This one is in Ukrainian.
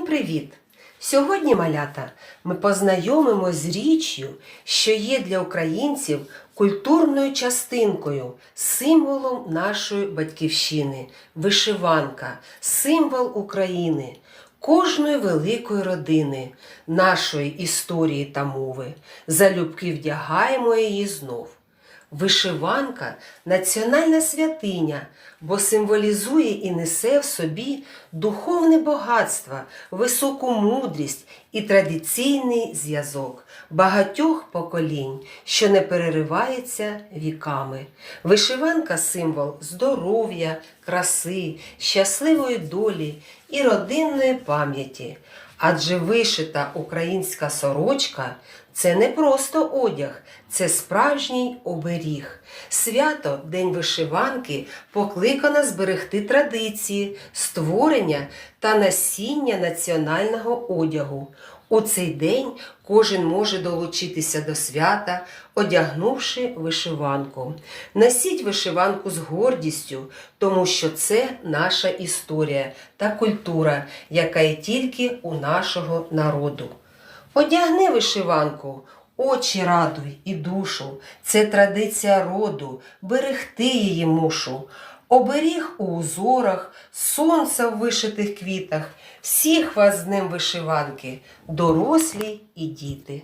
привіт! Сьогодні, малята, ми познайомимось з річчю, що є для українців культурною частинкою, символом нашої батьківщини, вишиванка, символ України, кожної великої родини, нашої історії та мови. Залюбки вдягаємо її знов. Вишиванка національна святиня, бо символізує і несе в собі духовне багатство, високу мудрість і традиційний зв'язок багатьох поколінь, що не переривається віками. Вишиванка символ здоров'я, краси, щасливої долі і родинної пам'яті. Адже вишита українська сорочка це не просто одяг, це справжній оберіг. Свято День вишиванки покликано зберегти традиції, створення та насіння національного одягу. У цей день кожен може долучитися до свята, одягнувши вишиванку. Носіть вишиванку з гордістю, тому що це наша історія та культура, яка є тільки у нашого народу. Одягни вишиванку, очі радуй і душу. Це традиція роду, берегти її мушу. Оберіг у узорах, сонце в вишитих квітах, всіх вас з ним вишиванки, дорослі і діти.